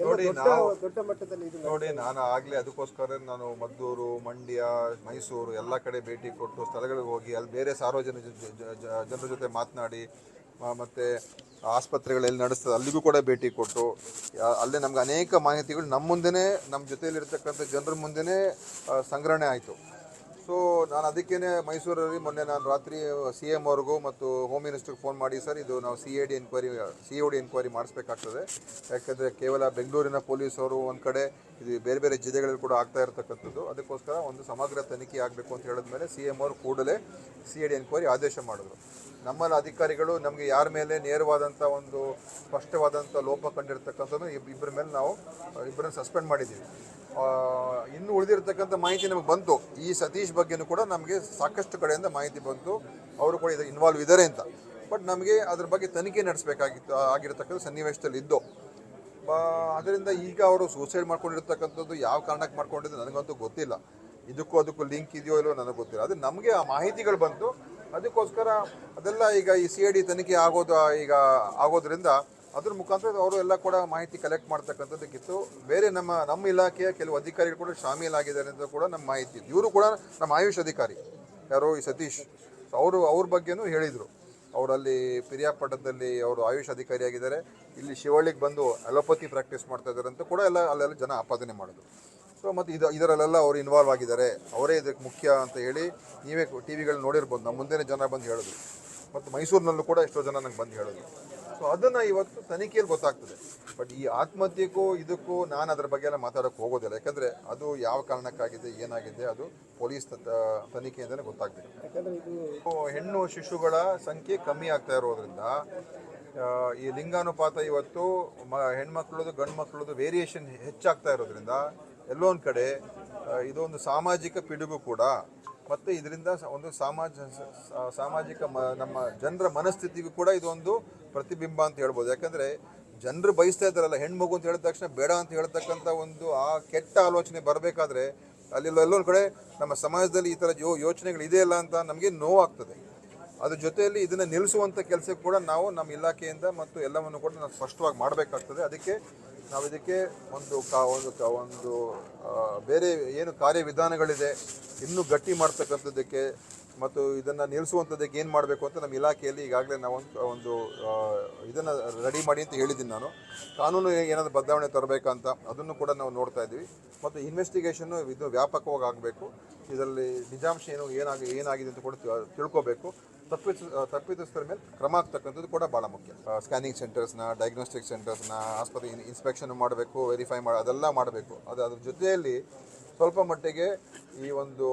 ನೋಡಿ, ನಾವು- ದೊಡ್ಡ ಮಟ್ಟದಲ್ಲಿ ಇದು ನೋಡಿ ನಾನು ಆಗಲೇ ಅದಕ್ಕೋಸ್ಕರ ನಾನು ಮದ್ದೂರು ಮಂಡ್ಯ ಮೈಸೂರು ಎಲ್ಲ ಕಡೆ ಭೇಟಿ ಕೊಟ್ಟು ಸ್ಥಳಗಳಿಗೆ ಹೋಗಿ ಅಲ್ಲಿ ಬೇರೆ ಸಾರ್ವಜನಿಕ ಜನರ ಜೊತೆ ಮಾತನಾಡಿ ಮತ್ತು ಆಸ್ಪತ್ರೆಗಳಲ್ಲಿ ನಡೆಸ್ತದೆ ಅಲ್ಲಿಗೂ ಕೂಡ ಭೇಟಿ ಕೊಟ್ಟು ಅಲ್ಲೇ ನಮ್ಗೆ ಅನೇಕ ಮಾಹಿತಿಗಳು ನಮ್ಮ ಮುಂದೆನೇ ನಮ್ಮ ಜೊತೆಯಲ್ಲಿರ್ತಕ್ಕಂಥ ಜನರ ಮುಂದೆನೇ ಸಂಗ್ರಹಣೆ ಆಯಿತು. ಸೊ ನಾನು ಅದಕ್ಕೇನೆ ಮೈಸೂರಲ್ಲಿ ಮೊನ್ನೆ ನಾನು ರಾತ್ರಿ ಸಿ ಎಂ ಅವ್ರಿಗೂ ಮತ್ತು ಹೋಮ್ ಮಿನಿಸ್ಟರ್ಗೆ ಫೋನ್ ಮಾಡಿ, ಸರ್, ಇದು ನಾವು C A D enquiry C O D enquiry ಮಾಡಿಸ್ಬೇಕಾಗ್ತದೆ. ಯಾಕಂದರೆ ಕೇವಲ ಬೆಂಗಳೂರಿನ ಪೊಲೀಸರು ಒಂದು ಕಡೆ, ಇದು ಬೇರೆ ಬೇರೆ ಜಿಲ್ಲೆಗಳಲ್ಲಿ ಕೂಡ ಆಗ್ತಾ ಇರತಕ್ಕಂಥದ್ದು. ಅದಕ್ಕೋಸ್ಕರ ಒಂದು ಸಮಗ್ರ ತನಿಖೆ ಆಗಬೇಕು ಅಂತ ಹೇಳಿದ್ಮೇಲೆ ಸಿ ಎಂ ಅವರು ಕೂಡಲೇ ಸಿ ಎ ಡಿ ಎನ್ಕ್ವೈರಿ ಆದೇಶ ಮಾಡಿದ್ರು. ನಮ್ಮಲ್ಲಿ ಅಧಿಕಾರಿಗಳು ನಮಗೆ ಯಾರ ಮೇಲೆ ನೇರವಾದಂಥ ಒಂದು ಸ್ಪಷ್ಟವಾದಂಥ ಲೋಪ ಕಂಡಿರ್ತಕ್ಕಂಥದ್ದು, ಇಬ್- ಇಬ್ಬರ ಮೇಲೆ ನಾವು ಇಬ್ಬರನ್ನ ಸಸ್ಪೆಂಡ್ ಮಾಡಿದ್ದೀವಿ. ಇನ್ನು ಉಳಿದಿರ್ತಕ್ಕಂಥ ಮಾಹಿತಿ ನಮಗೆ ಬಂತು. ಈ ಸತೀಶ್ ಬಗ್ಗೆನೂ ಕೂಡ ನಮಗೆ ಸಾಕಷ್ಟು ಕಡೆಯಿಂದ ಮಾಹಿತಿ ಬಂತು. ಅವರು ಕೂಡ ಇದು ಇನ್ವಾಲ್ವ್ ಇದ್ದಾರೆ ಅಂತ. ಬಟ್ ನಮಗೆ ಅದ್ರ ಬಗ್ಗೆ ತನಿಖೆ ನಡೆಸಬೇಕಾಗಿತ್ತು, ಆಗಿರತಕ್ಕಂಥ ಸನ್ನಿವೇಶದಲ್ಲಿ ಇದ್ದು. ಅದರಿಂದ ಈಗ ಅವರು ಸೂಸೈಡ್ ಮಾಡ್ಕೊಂಡಿರ್ತಕ್ಕಂಥದ್ದು ಯಾವ ಕಾರಣಕ್ಕೆ ಮಾಡ್ಕೊಂಡಿದ್ದು ನನಗಂತೂ ಗೊತ್ತಿಲ್ಲ. ಇದಕ್ಕೂ ಅದಕ್ಕೂ ಲಿಂಕ್ ಇದೆಯೋ ಇಲ್ಲವೋ ನನಗೆ ಗೊತ್ತಿಲ್ಲ. ಅದು ನಮಗೆ ಆ ಮಾಹಿತಿಗಳು ಬಂತು. ಅದಕ್ಕೋಸ್ಕರ ಅದೆಲ್ಲ ಈಗ ಈ ಸಿ ಐ ಡಿ ತನಿಖೆ ಆಗೋದು, ಈಗ ಆಗೋದ್ರಿಂದ ಅದ್ರ ಮುಖಾಂತರ ಅವರು ಎಲ್ಲ ಕೂಡ ಮಾಹಿತಿ ಕಲೆಕ್ಟ್ ಮಾಡ್ತಕ್ಕಂಥದ್ದಕ್ಕಿತ್ತು ಬೇರೆ ನಮ್ಮ ನಮ್ಮ ಇಲಾಖೆಯ ಕೆಲವು ಅಧಿಕಾರಿಗಳು ಕೂಡ ಶಾಮೀಲಾಗಿದ್ದಾರೆ ಅಂತ ಕೂಡ ನಮ್ಮ ಮಾಹಿತಿ. ಇವರು ಕೂಡ ನಮ್ಮ ಆಯುಷ್ ಅಧಿಕಾರಿ. ಯಾರೋ ಈ ಸತೀಶ್. ಅವರು, ಅವ್ರ ಬಗ್ಗೆನೂ ಹೇಳಿದರು. ಅವರಲ್ಲಿ ಪಿರಿಯಾಪಟ್ಟಣದಲ್ಲಿ ಅವರು ಆಯುಷ್ ಅಧಿಕಾರಿಯಾಗಿದ್ದಾರೆ ಇಲ್ಲಿ ಶಿವಳ್ಳಿಗೆ ಬಂದು ಅಲೋಪತಿ ಪ್ರಾಕ್ಟೀಸ್ ಮಾಡ್ತಾ ಇದ್ದಾರೆ ಅಂತ ಕೂಡ ಎಲ್ಲ, ಅಲ್ಲೆಲ್ಲ ಜನ ಆಪಾದನೆ ಮಾಡೋದು ಸೊ ಮತ್ತು ಇದು, ಇದರಲ್ಲೆಲ್ಲ ಅವರು ಇನ್ವಾಲ್ವ್ ಆಗಿದ್ದಾರೆ. ಅವರೇ ಇದಕ್ಕೆ ಮುಖ್ಯ ಅಂತ ಹೇಳಿ ನೀವೇ ಟಿ ವಿಗಳು ನೋಡಿರ್ಬೋದು. ನಮ್ಮ ಮುಂದೆನೇ ಜನ ಬಂದು ಹೇಳೋದು. ಮತ್ತು ಮೈಸೂರಿನಲ್ಲೂ ಕೂಡ ಎಷ್ಟೋ ಜನ ನಂಗೆ ಬಂದು ಹೇಳಿದ್ರು ಸೊ ಅದನ್ನು ಇವತ್ತು ತನಿಖೆಯಲ್ಲಿ ಗೊತ್ತಾಗ್ತದೆ. ಬಟ್ ಈ ಆತ್ಮಹತ್ಯೆಗೂ ಇದಕ್ಕೂ ನಾನು ಅದರ ಬಗ್ಗೆ ಎಲ್ಲ ಮಾತಾಡೋಕ್ಕೆ ಹೋಗೋದಿಲ್ಲ. ಯಾಕಂದರೆ ಅದು ಯಾವ ಕಾರಣಕ್ಕಾಗಿದೆ ಏನಾಗಿದೆ ಅದು ಪೊಲೀಸ್ ತನಿಖೆಯಿಂದಲೇ ಗೊತ್ತಾಗ್ತದೆ. ಹೆಣ್ಣು ಶಿಶುಗಳ ಸಂಖ್ಯೆ ಕಮ್ಮಿ ಆಗ್ತಾ ಇರೋದ್ರಿಂದ ಈ ಲಿಂಗಾನುಪಾತ ಇವತ್ತು ಮ ಹೆಣ್ಮಕ್ಳದು ಗಂಡು ಮಕ್ಕಳದು ವೇರಿಯೇಷನ್ ಹೆಚ್ಚಾಗ್ತಾ ಇರೋದ್ರಿಂದ ಎಲ್ಲೋ ಒಂದು ಕಡೆ ಇದೊಂದು ಸಾಮಾಜಿಕ ಪಿಡುಗು ಕೂಡ. ಮತ್ತು ಇದರಿಂದ ಒಂದು ಸಮಾಜ ಸಾಮಾಜಿಕ ಮ ನಮ್ಮ ಜನರ ಮನಸ್ಥಿತಿಗೂ ಕೂಡ ಇದೊಂದು ಪ್ರತಿಬಿಂಬ ಅಂತ ಹೇಳ್ಬೋದು. ಯಾಕಂದರೆ ಜನರು ಬಯಸ್ತಾ ಇದ್ದಾರಲ್ಲ, ಹೆಣ್ಮಗು ಅಂತ ಹೇಳಿದ ತಕ್ಷಣ ಬೇಡ ಅಂತ ಹೇಳ್ತಕ್ಕಂಥ ಒಂದು ಆ ಕೆಟ್ಟ ಆಲೋಚನೆ ಬರಬೇಕಾದ್ರೆ ಅಲ್ಲಿ ಎಲ್ಲೊಂದು ಕಡೆ ನಮ್ಮ ಸಮಾಜದಲ್ಲಿ ಈ ಥರ ಯೋ ಯೋಚನೆಗಳು ಇದೆಯಲ್ಲ ಅಂತ ನಮಗೆ ನೋವಾಗ್ತದೆ. ಅದ್ರ ಜೊತೆಯಲ್ಲಿ ಇದನ್ನು ನಿಲ್ಲಿಸುವಂಥ ಕೆಲಸ ಕೂಡ ನಾವು ನಮ್ಮ ಇಲಾಖೆಯಿಂದ ಮತ್ತು ಎಲ್ಲವನ್ನು ಕೂಡ ನಾವು ಸ್ಪಷ್ಟವಾಗಿ ಮಾಡಬೇಕಾಗ್ತದೆ. ಅದಕ್ಕೆ ನಾವು ಇದಕ್ಕೆ ಒಂದು ಕಾ ಒಂದು ಕ- ಒಂದು ಬೇರೆ ಏನು ಕಾರ್ಯವಿಧಾನಗಳಿದೆ, ಇನ್ನೂ ಗಟ್ಟಿ ಮಾಡ್ತಕ್ಕಂಥದ್ದಕ್ಕೆ ಮತ್ತು ಇದನ್ನು ನಿಲ್ಲಿಸುವಂಥದ್ದಕ್ಕೆ ಏನು ಮಾಡಬೇಕು ಅಂತ ನಮ್ಮ ಇಲಾಖೆಯಲ್ಲಿ ಈಗಾಗಲೇ ನಾವು ಒಂದು ಇದನ್ನು ರೆಡಿ ಮಾಡಿ ಅಂತ ಹೇಳಿದ್ದೀನಿ ನಾನು. ಕಾನೂನು ಏನಾದರೂ ಬದಲಾವಣೆ ತರಬೇಕಂತ ಅದನ್ನು ಕೂಡ ನಾವು ನೋಡ್ತಾ ಇದ್ದೀವಿ. ಮತ್ತು ಇನ್ವೆಸ್ಟಿಗೇಷನ್ನು ಇದು ವ್ಯಾಪಕವಾಗಿ ಆಗಬೇಕು. ಇದರಲ್ಲಿ ನಿಜಾಂಶ ಏನು, ಏನಾಗಿ, ಏನಾಗಿದೆ ಅಂತ ಕೂಡ ತಿಳ್ಕೋಬೇಕು. ತಪ್ಪಿಸ ತಪ್ಪಿತಸ್ಥರ ಮೇಲೆ ಕ್ರಮ ಆಗ್ತಕ್ಕಂಥದ್ದು ಕೂಡ ಭಾಳ ಮುಖ್ಯ. ಸ್ಕ್ಯಾನಿಂಗ್ ಸೆಂಟರ್ಸ್ನ ಡಯಾಗ್ನೋಸ್ಟಿಕ್ ಸೆಂಟರ್ಸ್ನ ಆಸ್ಪತ್ರೆ ಇನ್ಸ್ಪೆಕ್ಷನ್ ಮಾಡಬೇಕು ವೆರಿಫೈ ಮಾಡಿ ಅದೆಲ್ಲ ಮಾಡಬೇಕು. ಅದು ಅದ್ರ ಜೊತೆಯಲ್ಲಿ ಸ್ವಲ್ಪ ಮಟ್ಟಿಗೆ ಈ ಒಂದು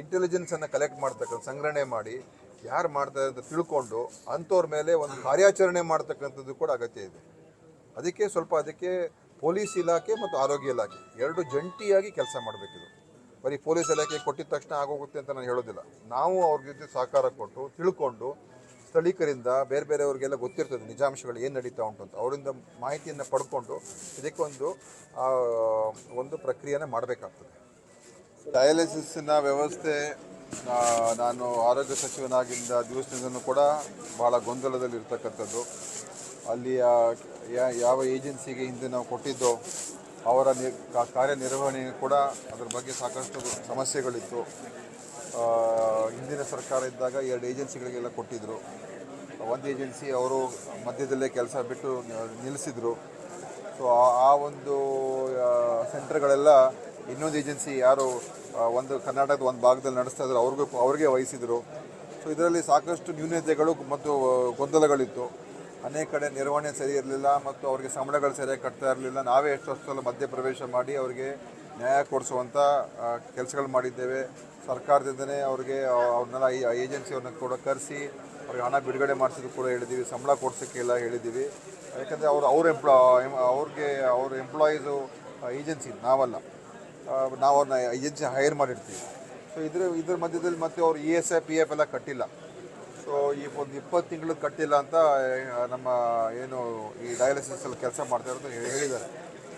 ಇಂಟೆಲಿಜೆನ್ಸನ್ನು ಕಲೆಕ್ಟ್ ಮಾಡ್ತಕ್ಕಂಥ ಸಂಗ್ರಹಣೆ ಮಾಡಿ ಯಾರು ಮಾಡ್ತಾರೆ ಅಂತ ತಿಳ್ಕೊಂಡು ಅಂಥವ್ರ ಮೇಲೆ ಒಂದು ಕಾರ್ಯಾಚರಣೆ ಮಾಡ್ತಕ್ಕಂಥದ್ದು ಕೂಡ ಅಗತ್ಯ ಇದೆ. ಅದಕ್ಕೆ ಸ್ವಲ್ಪ ಅದಕ್ಕೆ ಪೊಲೀಸ್ ಇಲಾಖೆ ಮತ್ತು ಆರೋಗ್ಯ ಇಲಾಖೆ ಎರಡು ಜಂಟಿಯಾಗಿ ಕೆಲಸ ಮಾಡಬೇಕಿದು. ಬರೀ ಪೊಲೀಸ್ ಇಲಾಖೆ ಕೊಟ್ಟಿದ ತಕ್ಷಣ ಆಗೋಗುತ್ತೆ ಅಂತ ನಾನು ಹೇಳೋದಿಲ್ಲ. ನಾವು ಅವ್ರ ಜೊತೆ ಸಹಕಾರ ಕೊಟ್ಟು ತಿಳ್ಕೊಂಡು ಸ್ಥಳೀಕರಿಂದ ಬೇರೆ ಬೇರೆಯವ್ರಿಗೆಲ್ಲ ಗೊತ್ತಿರ್ತದೆ ನಿಜಾಂಶಗಳು ಏನು ನಡೀತಾ ಉಂಟು ಅಂತ. ಅವರಿಂದ ಮಾಹಿತಿಯನ್ನು ಪಡ್ಕೊಂಡು ಇದಕ್ಕೊಂದು ಒಂದು ಪ್ರಕ್ರಿಯೆನ ಮಾಡಬೇಕಾಗ್ತದೆ. ಡಯಾಲಿಸಿಸ್ನ ವ್ಯವಸ್ಥೆ ನಾನು ಆರೋಗ್ಯ ಸಚಿವನಾಗಿದ್ದ ದಿವಸದಿಂದನೂ ಕೂಡ ಭಾಳ ಗೊಂದಲದಲ್ಲಿ ಇರ್ತಕ್ಕಂಥದ್ದು ಅಲ್ಲಿಯ ಯಾವ ಏಜೆನ್ಸಿಗೆ ಹಿಂದೆ ನಾವು ಕೊಟ್ಟಿದ್ದೋ ಅವರ ನಿ ಕಾರ್ಯನಿರ್ವಹಣೆ ಕೂಡ ಅದರ ಬಗ್ಗೆ ಸಾಕಷ್ಟು ಸಮಸ್ಯೆಗಳಿತ್ತು. ಹಿಂದಿನ ಸರ್ಕಾರ ಇದ್ದಾಗ ಎರಡು ಏಜೆನ್ಸಿಗಳಿಗೆಲ್ಲ ಕೊಟ್ಟಿದ್ದರು ಒಂದು ಏಜೆನ್ಸಿ ಅವರು ಮಧ್ಯದಲ್ಲೇ ಕೆಲಸ ಬಿಟ್ಟು ನಿಲ್ಲಿಸಿದರು. ಸೊ ಆ ಒಂದು ಸೆಂಟರ್ಗಳೆಲ್ಲ ಇನ್ನೊಂದು ಏಜೆನ್ಸಿ ಯಾರು ಒಂದು ಕರ್ನಾಟಕದ ಒಂದು ಭಾಗದಲ್ಲಿ ನಡೆಸ್ತಾ ಇದ್ರು, ಅವ್ರಿಗೂ ಅವ್ರಿಗೆ ವಹಿಸಿದರು. ಸೊ ಇದರಲ್ಲಿ ಸಾಕಷ್ಟು ನ್ಯೂನತೆಗಳು ಮತ್ತು ಗೊಂದಲಗಳಿತ್ತು. ಅನೇಕ ಕಡೆ ನಿರ್ವಹಣೆ ಸರಿ ಇರಲಿಲ್ಲ ಮತ್ತು ಅವರಿಗೆ ಸಂಬಳಗಳು ಸರಿಯಾಗಿ ಕಟ್ತಾ ಇರಲಿಲ್ಲ. ನಾವೇ ಎಷ್ಟೊತ್ತು ಮಧ್ಯ ಮಧ್ಯಪ್ರವೇಶ ಮಾಡಿ ಅವರಿಗೆ ನ್ಯಾಯ ಕೊಡಿಸುವಂಥ ಕೆಲಸಗಳು ಮಾಡಿದ್ದೇವೆ. ಸರ್ಕಾರದಿಂದನೇ ಅವ್ರಿಗೆ ಅವ್ರನ್ನೆಲ್ಲ ಈ ಏಜೆನ್ಸಿಯವ್ರನ್ನ ಕೂಡ ಕರೆಸಿ, ಅವ್ರಿಗೆ ಹಣ ಬಿಡುಗಡೆ ಮಾಡಿಸಿದ್ದು ಕೂಡ ಹೇಳಿದ್ದೀವಿ. ಸಂಬಳ ಕೊಡ್ಸೋಕ್ಕೆಲ್ಲ ಹೇಳಿದ್ದೀವಿ. ಯಾಕಂದರೆ ಅವರು, ಅವ್ರ ಎಂಪ್ಲಾ ಅವ್ರಿಗೆ, ಅವ್ರ ಎಂಪ್ಲಾಯೀಸು ಏಜೆನ್ಸಿ, ನಾವಲ್ಲ. ನಾವು ಅವ್ರನ್ನ ಏಜೆನ್ಸಿ ಹೈರ್ ಮಾಡಿರ್ತೀವಿ. ಸೊ ಇದ್ರ ಇದ್ರ ಮಧ್ಯದಲ್ಲಿ ಮತ್ತೆ ಅವ್ರು E S I P F ಎಲ್ಲ ಕಟ್ಟಿಲ್ಲ. ಸೊ ಈ ಒಂದು ಇಪ್ಪತ್ತು ತಿಂಗಳು ಕಟ್ಟಿಲ್ಲ ಅಂತ ನಮ್ಮ ಏನು ಈ ಡಯಾಲಿಸಿಸಲ್ಲಿ ಕೆಲಸ ಮಾಡ್ತಾ ಇರೋದು ಹೇಳಿದ್ದಾರೆ.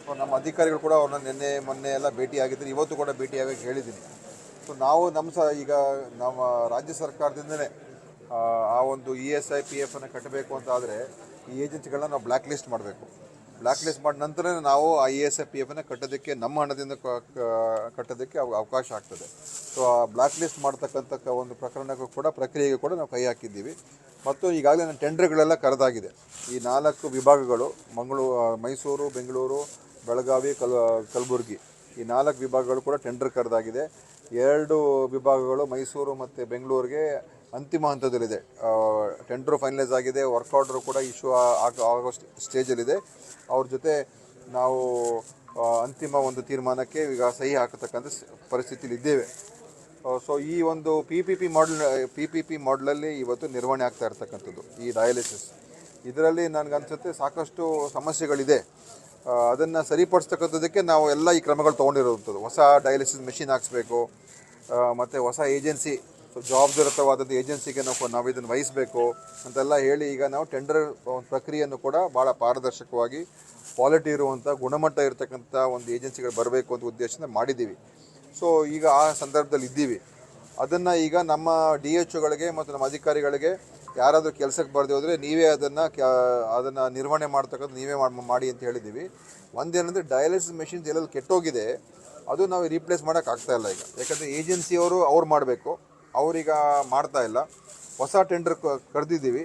ಸೊ ನಮ್ಮ ಅಧಿಕಾರಿಗಳು ಕೂಡ ಅವ್ರನ್ನ ನಿನ್ನೆ ಮೊನ್ನೆ ಎಲ್ಲ ಭೇಟಿಯಾಗಿದ್ದಾರೆ ಇವತ್ತು ಕೂಡ ಭೇಟಿಯಾಗಕ್ಕೆ ಹೇಳಿದ್ದೀನಿ. ಸೊ ನಾವು ನಮ್ಮ ಸಹ ಈಗ ನಮ್ಮ ರಾಜ್ಯ ಸರ್ಕಾರದಿಂದನೇ ಆ, ಒಂದು ಇ ಎಸ್ ಐ ಪಿ ಎಫನ್ನು ಕಟ್ಟಬೇಕು ಅಂತ ಆದರೆ ಈ ಏಜೆನ್ಸಿಗಳನ್ನ ನಾವು ಬ್ಲ್ಯಾಕ್ ಲಿಸ್ಟ್ ಮಾಡಬೇಕು. ಬ್ಲ್ಯಾಕ್ ಲಿಸ್ಟ್ ಮಾಡಿದ ನಂತರ ನಾವು I A S F P ಎಫ್ನ ಕಟ್ಟೋದಕ್ಕೆ, ನಮ್ಮ ಹಣದಿಂದ ಕಟ್ಟೋದಕ್ಕೆ ಅವ- ಅವಕಾಶ ಆಗ್ತದೆ. ಸೊ ಆ ಬ್ಲ್ಯಾಕ್ ಲಿಸ್ಟ್ ಮಾಡ್ತಕ್ಕಂಥ ಒಂದು ಪ್ರಕರಣಕ್ಕೂ ಕೂಡ, ಪ್ರಕ್ರಿಯೆಗೆ ಕೂಡ ನಾವು ಕೈ ಹಾಕಿದ್ದೀವಿ. ಮತ್ತು ಈಗಾಗಲೇ ನನ್ನ ಟೆಂಡರ್ಗಳೆಲ್ಲ ಕರೆದಾಗಿದೆ. ಈ ನಾಲ್ಕು ವಿಭಾಗಗಳು ಮಂಗಳೂರು ಮೈಸೂರು, ಬೆಂಗಳೂರು, ಬೆಳಗಾವಿ, ಕಲ್ ಕಲಬುರಗಿ, ಈ ನಾಲ್ಕು ವಿಭಾಗಗಳು ಕೂಡ ಟೆಂಡರ್ ಕರೆದಾಗಿದೆ. ಎರಡು ವಿಭಾಗಗಳು ಮೈಸೂರು ಮತ್ತು ಬೆಂಗಳೂರಿಗೆ ಅಂತಿಮ ಹಂತದಲ್ಲಿದೆ. ಟೆಂಡರ್ ಫೈನಲೈಸ್ ಆಗಿದೆ ವರ್ಕ್ ಆರ್ಡರ್ ಕೂಡ ಇಶ್ಯೂ ಆಗೋ ಸ್ಟೇಜಲ್ಲಿದೆ ಅವ್ರ ಜೊತೆ ನಾವು ಅಂತಿಮ ಒಂದು ತೀರ್ಮಾನಕ್ಕೆ ಈಗ ಸಹಿ ಹಾಕತಕ್ಕಂಥ ಪರಿಸ್ಥಿತಿಲಿ ಇದ್ದೇವೆ. ಸೊ ಈ ಒಂದು P P P model P P P ಮಾಡಲಲ್ಲಿ ಇವತ್ತು ನಿರ್ವಹಣೆ ಆಗ್ತಾ ಇರ್ತಕ್ಕಂಥದ್ದು, ಈ ಡಯಾಲಿಸಿಸ್ ಇದರಲ್ಲಿ ನನಗನ್ಸುತ್ತೆ ಸಾಕಷ್ಟು ಸಮಸ್ಯೆಗಳಿದೆ. ಅದನ್ನು ಸರಿಪಡಿಸ್ತಕ್ಕಂಥದ್ದಕ್ಕೆ ನಾವು ಎಲ್ಲ ಈ ಕ್ರಮಗಳು ತೊಗೊಂಡಿರುವಂಥದ್ದು. ಹೊಸ ಡಯಾಲಿಸಿಸ್ ಮೆಷಿನ್ ಹಾಕ್ಸ್ಬೇಕು ಮತ್ತು ಹೊಸ ಏಜೆನ್ಸಿ ಸೊ ಜವಾಬ್ದಾರಿತವಾದಂಥ ಏಜೆನ್ಸಿಗೆ ನಾವು ನಾವು ಇದನ್ನು ವಹಿಸಬೇಕು ಅಂತೆಲ್ಲ ಹೇಳಿ ಈಗ ನಾವು ಟೆಂಡರ್ ಪ್ರಕ್ರಿಯೆಯನ್ನು ಕೂಡ ಭಾಳ ಪಾರದರ್ಶಕವಾಗಿ ಕ್ವಾಲಿಟಿ ಇರುವಂಥ ಗುಣಮಟ್ಟ ಇರತಕ್ಕಂಥ ಒಂದು ಏಜೆನ್ಸಿಗಳು ಬರಬೇಕು ಅಂತ ಉದ್ದೇಶದಿಂದ ಮಾಡಿದ್ದೀವಿ. ಸೊ ಈಗ ಆ ಸಂದರ್ಭದಲ್ಲಿ ಇದ್ದೀವಿ. ಅದನ್ನು ಈಗ ನಮ್ಮ ಡಿ ಎಚ್ ಒಗಳಿಗೆ ಮತ್ತು ನಮ್ಮ ಅಧಿಕಾರಿಗಳಿಗೆ ಯಾರಾದರೂ ಕೆಲಸಕ್ಕೆ ಬರದೇ ಹೋದರೆ ನೀವೇ ಅದನ್ನು ಕ್ಯಾ ಅದನ್ನು ನಿರ್ವಹಣೆ ಮಾಡ್ತಕ್ಕಂಥ ನೀವೇ ಮಾಡ್- ಅಂತ ಹೇಳಿದ್ದೀವಿ. ಒಂದೇನಂದರೆ ಡಯಾಲಿಸಿಸ್ ಮೆಷಿನ್ಸ್ ಎಲ್ಲೆಲ್ಲಿ ಕೆಟ್ಟೋಗಿದೆ. ಅದು ನಾವು ರೀಪ್ಲೇಸ್ ಮಾಡೋಕ್ಕಾಗ್ತಾಯಿಲ್ಲ ಈಗ. ಯಾಕಂದರೆ ಏಜೆನ್ಸಿಯವರು ಅವ್ರು ಮಾಡಬೇಕು. ಅವ್ರೀಗ ಮಾಡ್ತಾ ಇಲ್ಲ. ಹೊಸ ಟೆಂಡರ್ ಕರೆದಿದ್ದೀವಿ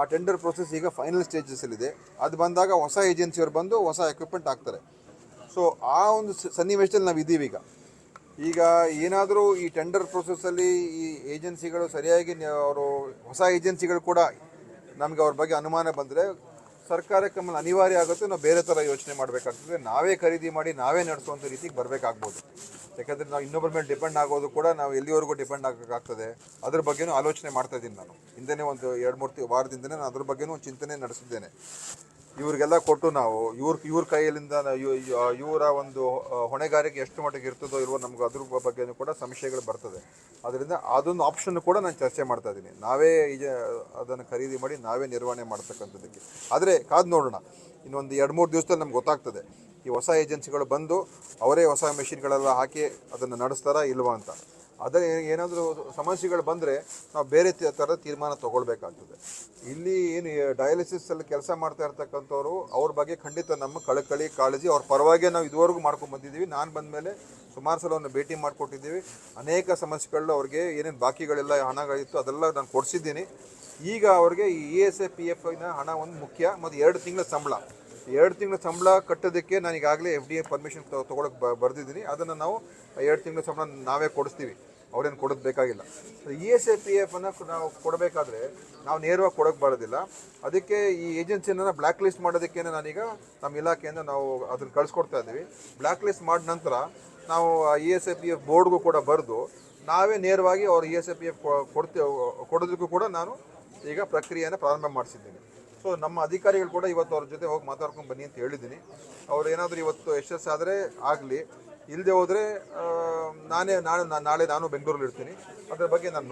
ಆ ಟೆಂಡರ್ ಪ್ರೊಸೆಸ್ ಈಗ ಫೈನಲ್ ಸ್ಟೇಜಸ್ಸಲ್ಲಿದೆ ಅದು ಬಂದಾಗ ಹೊಸ ಏಜೆನ್ಸಿಯವರು ಬಂದು ಹೊಸ ಎಕ್ವಿಪ್ಮೆಂಟ್ ಹಾಕ್ತಾರೆ. ಸೊ ಆ ಒಂದು ಸನ್ನಿವೇಶದಲ್ಲಿ ನಾವು ಇದ್ದೀವಿ ಈಗ. ಈಗ ಏನಾದರೂ ಈ ಟೆಂಡರ್ ಪ್ರೊಸೆಸ್ಸಲ್ಲಿ ಈ ಏಜೆನ್ಸಿಗಳು ಸರಿಯಾಗಿ ಅವರು ಹೊಸ ಏಜೆನ್ಸಿಗಳು ಕೂಡ ನಮಗೆ ಅವ್ರ ಬಗ್ಗೆ ಅನುಮಾನ ಬಂದರೆ ಸರ್ಕಾರಕ್ಕೆ ಆಮೇಲೆ ಅನಿವಾರ್ಯ ಆಗುತ್ತೆ, ನಾವು ಬೇರೆ ಥರ ಯೋಚನೆ ಮಾಡಬೇಕಾಗ್ತದೆ. ನಾವೇ ಖರೀದಿ ಮಾಡಿ, ನಾವೇ ನಡೆಸುವಂಥ ರೀತಿಗೆ ಬರಬೇಕಾಗ್ಬೋದು. ಯಾಕಂದರೆ ನಾವು ಇನ್ನೊಬ್ಬರ ಮೇಲೆ ಡಿಪೆಂಡ್ ಆಗೋದು ಕೂಡ ನಾವು ಎಲ್ಲಿವರೆಗೂ ಡಿಪೆಂಡ್ ಆಗೋಕ್ಕಾಗ್ತದೆ. ಅದ್ರ ಬಗ್ಗೆನೂ ಆಲೋಚನೆ ಮಾಡ್ತಾ ಇದ್ದೀನಿ ನಾನು. ಹಿಂದೆನೇ ಒಂದು ಎರಡು ಮೂರು ವಾರದಿಂದನೇ ನಾನು ಅದ್ರ ಬಗ್ಗೆನೂ ಚಿಂತನೆ ನಡೆಸಿದ್ದೇನೆ. ಇವ್ರಿಗೆಲ್ಲ ಕೊಟ್ಟು ನಾವು ಇವ್ರ ಇವ್ರ ಕೈಯಲ್ಲಿಂದ ಇವರ ಒಂದು ಹೊಣೆಗಾರಿಕೆ ಎಷ್ಟು ಮಟ್ಟಿಗೆ ಇರ್ತದೋ ಇಲ್ವೋ ನಮ್ಗೆ ಅದ್ರ ಬಗ್ಗೆನೂ ಕೂಡ ಸಂಶಯಗಳು ಬರ್ತದೆ. ಅದರಿಂದ ಅದೊಂದು ಆಪ್ಷನ್ ಕೂಡ ನಾನು ಚರ್ಚೆ ಮಾಡ್ತಾ ಇದ್ದೀನಿ. ನಾವೇ ಈಗ ಅದನ್ನು ಖರೀದಿ ಮಾಡಿ ನಾವೇ ನಿರ್ವಹಣೆ ಮಾಡ್ತಕ್ಕಂಥದ್ದಕ್ಕೆ. ಆದರೆ ಕಾದು ನೋಡೋಣ. ಇನ್ನೊಂದು ಎರಡು, ಮೂರು ದಿವಸದಲ್ಲಿ ನಮ್ಗೆ ಗೊತ್ತಾಗ್ತದೆ. ಈ ಹೊಸ ಏಜೆನ್ಸಿಗಳು ಬಂದು ಅವರೇ ಹೊಸ ಮೆಷಿನ್ಗಳೆಲ್ಲ ಹಾಕಿ ಅದನ್ನು ನಡೆಸ್ತಾರಾ ಇಲ್ವಾ ಅಂತ. ಅದೇ ಏನಾದರೂ ಸಮಸ್ಯೆಗಳು ಬಂದರೆ ನಾವು ಬೇರೆ ಥರದ ತೀರ್ಮಾನ ತಗೊಳ್ಬೇಕಾಗ್ತದೆ. ಇಲ್ಲಿ ಏನು ಡಯಾಲಿಸಿಸಲ್ಲಿ ಕೆಲಸ ಮಾಡ್ತಾ ಇರ್ತಕ್ಕಂಥವ್ರು, ಅವ್ರ ಬಗ್ಗೆ ಖಂಡಿತ ನಮ್ಮ ಕಳಕಳಿ, ಕಾಳಜಿ, ಅವ್ರ ಪರವಾಗಿ ನಾವು ಇದುವರೆಗೂ ಮಾಡ್ಕೊಂಡು ಬಂದಿದ್ದೀವಿ. ನಾನು ಬಂದ ಮೇಲೆ ಸುಮಾರು ಸಲ ಅವ್ರನ್ನ ಭೇಟಿ ಮಾಡಿಕೊಟ್ಟಿದ್ದೀವಿ. ಅನೇಕ ಸಮಸ್ಯೆಗಳು ಅವ್ರಿಗೆ ಏನೇನು ಬಾಕಿಗಳೆಲ್ಲ, ಹಣಗಳಿತ್ತು, ಅದೆಲ್ಲ ನಾನು ಕೊಡಿಸಿದ್ದೀನಿ. ಈಗ ಅವ್ರಿಗೆ ಈ E S A P F ಹಣ ಒಂದು ಮುಖ್ಯ, ಮತ್ತು ಎರಡು ತಿಂಗಳ ಸಂಬಳ. ಎರಡು ತಿಂಗಳ ಸಂಬಳ ಕಟ್ಟೋದಕ್ಕೆ ನಾನು ಈಗಾಗಲೇ ಎಫ್ ಡಿ ಎ ಪರ್ಮಿಷನ್ ತೊಗೊಳಕ್ಕೆ ಬ ಬರೆದಿದ್ದೀನಿ. ಅದನ್ನು ನಾವು ಎರಡು ತಿಂಗಳ ಸಂಬಳ ನಾವೇ ಕೊಡಿಸ್ತೀವಿ. ಅವ್ರೇನು ಕೊಡೋದು ಬೇಕಾಗಿಲ್ಲ. E S A P F ಅನ್ನು ನಾವು ಕೊಡಬೇಕಾದ್ರೆ ನಾವು ನೇರವಾಗಿ ಕೊಡೋಕೆ ಬರೋದಿಲ್ಲ. ಅದಕ್ಕೆ ಈ ಏಜೆನ್ಸಿನ ಬ್ಲ್ಯಾಕ್ ಲಿಸ್ಟ್ ಮಾಡೋದಕ್ಕೆ ನಾನೀಗ ನಮ್ಮ ಇಲಾಖೆಯಿಂದ ನಾವು ಅದನ್ನು ಕಳಿಸ್ಕೊಡ್ತಾ ಇದ್ದೀವಿ. ಬ್ಲ್ಯಾಕ್ ಲಿಸ್ಟ್ ಮಾಡಿದ ನಂತರ ನಾವು E S A P F ಬೋರ್ಡ್ಗೂ ಕೂಡ ಬರೆದು ನಾವೇ ನೇರವಾಗಿ ಅವ್ರು E S A P F ಕೊಡ್ತೇವೆ ಕೊಡೋದಕ್ಕೂ ಕೂಡ ನಾನು ಈಗ ಪ್ರಕ್ರಿಯೆಯನ್ನು ಪ್ರಾರಂಭ ಮಾಡಿಸಿದ್ದೀನಿ. ಸೊ ನಮ್ಮ ಅಧಿಕಾರಿಗಳು ಕೂಡ ಇವತ್ತು ಅವ್ರ ಜೊತೆ ಹೋಗಿ ಮಾತಾಡ್ಕೊಂಡು ಬನ್ನಿ ಅಂತ ಹೇಳಿದ್ದೀನಿ. ಅವ್ರು ಏನಾದರೂ ಇವತ್ತು ಯಶಸ್ಸಾದರೆ ಆಗಲಿ. ಇಲ್ಲದೆ ಹೋದರೆ ನಾನೇ, ನಾಳೆ ನಾಳೆ ನಾನು ಬೆಂಗಳೂರಲ್ಲಿ ಇರ್ತೀನಿ ಅದರ ಬಗ್ಗೆ ನಾನು